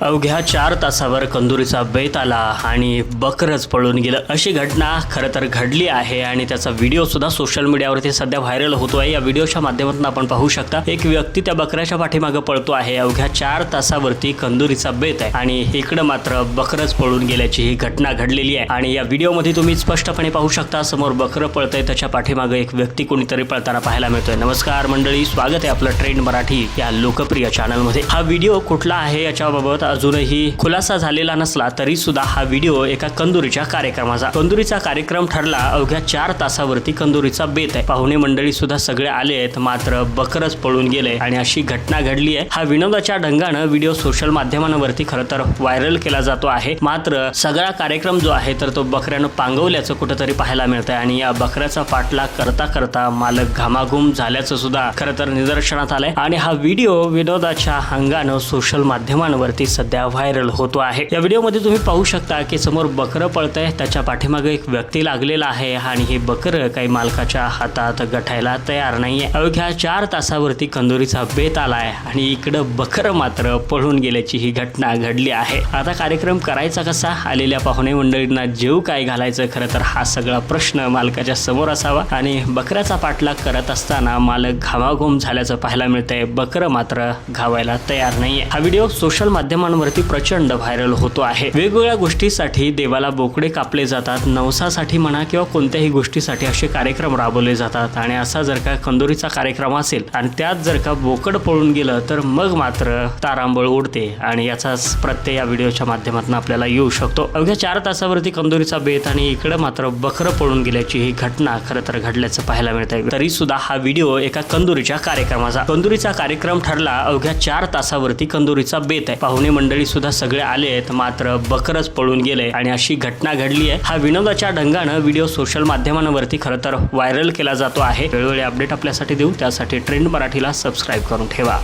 अवघ्या चार तासावर कंदुरीचा बेत आला आणि बकरच पळून गेलं. अशी घटना खरं तर घडली आहे आणि त्याचा व्हिडिओ सुद्धा सोशल मीडियावरती सध्या व्हायरल होतो आहे या व्हिडिओच्या माध्यमातून आपण पाहू शकता एक व्यक्ती त्या बकऱ्याच्या पाठीमागे पळतो आहे. अवघ्या चार तासावरती कंदुरीचा बेत आहे आणि इकडं मात्र बकरच पळून गेल्याची ही घटना घडलेली आहे. आणि या व्हिडिओमध्ये तुम्ही स्पष्टपणे पाहू शकता समोर बकरं पळतंय त्याच्या पाठीमागे एक व्यक्ती कोणीतरी पळताना पाहायला मिळतोय. नमस्कार मंडळी स्वागत आहे आपलं ट्रेंड मराठी या लोकप्रिय चॅनलमध्ये हा व्हिडिओ कुठला आहे याच्याबाबत अजूनही खुलासा झालेला नसला तरी सुद्धा हा व्हिडिओ एका कंदुरीच्या कार्यक्रमाचा. कंदुरीचा कार्यक्रम ठरला अवघ्या चार तासावरती कंदुरीचा बेत आहे. पाहुणे मंडळी सुद्धा सगळे आले आहेत मात्र बकरच पळून गेले आणि अशी घटना घडली आहे. हा विनोदाच्या ढंगानं व्हिडिओ सोशल माध्यमांवरती खरं तर व्हायरल केला जातो आहे. मात्र सगळा कार्यक्रम जो आहे तर तो बकऱ्यानं पांगवल्याचं कुठंतरी पाहायला मिळत आहे आणि या बकऱ्याचा पाठलाग करता करता मालक घामाघूम झाल्याचं सुद्धा खरं तर निदर्शनात आलंय. आणि हा व्हिडिओ विनोदाच्या अंगानं सोशल माध्यमांवरती सध्या व्हायरल होतो आहे. या व्हिडिओमध्ये तुम्ही पाहू शकता की समोर बकरं पळतंय. त्याच्या पाठीमागे एक व्यक्ती लागलेला आहे आणि हे बकरं काही मालकाच्या हातात गठायला तयार नाहीये. अवघ्या चार तासावरती कंदोरीचा बेत आलाय आणि इकडं बकरं मात्र पळून गेल्याची ही घटना घडली आहे. आता कार्यक्रम करायचा कसा? आलेल्या पाहुणे मंडळींना जेव काय घालायचं? खरं तर हा सगळा प्रश्न मालकाच्या समोर असावा. आणि बकऱ्याचा पाठलाग करत असताना मालक घामाघूम झाल्याचं पाहायला मिळतंय. बकरं मात्र घावायला तयार नाहीये. हा व्हिडिओ सोशल माध्यम माध्यमांवरती प्रचंड व्हायरल होतो आहे. वेगवेगळ्या गोष्टीसाठी देवाला बोकडे कापले जातात नवसासाठी म्हणा किंवा कोणत्याही गोष्टीसाठी असे कार्यक्रम राबवले जातात. आणि असा जर का कंदोरीचा कार्यक्रम असेल आणि त्यात जर का बोकड पळून गेलं तर मग मात्र तारांबळ उडते आणि याचाच प्रत्यय या व्हिडिओच्या माध्यमातून आपल्याला येऊ शकतो. अवघ्या चार तासावरती कंदोरीचा बेत आणि इकडे मात्र बकरं पळून गेल्याची ही घटना खरं तर घडल्याचं पाहायला मिळत आहे तरी सुद्धा हा व्हिडिओ एका कंदोरीच्या कार्यक्रमाचा. कंदुरीचा कार्यक्रम ठरला अवघ्या चार तासावरती कंदोरीचा बेत आहे. पाहुणे मंडळी सुद्धा सगळे आले आहेत. मात्र बकरच पळून गेले आणि अशी घटना घडली आहे. हा विनोदाच्या ढंगानं व्हिडिओ सोशल माध्यमांवरती खरं तर व्हायरल केला जातो आहे. वेळोवेळी अपडेट आपल्यासाठी देऊ. त्यासाठी ट्रेंड मराठीला सबस्क्राईब करून ठेवा.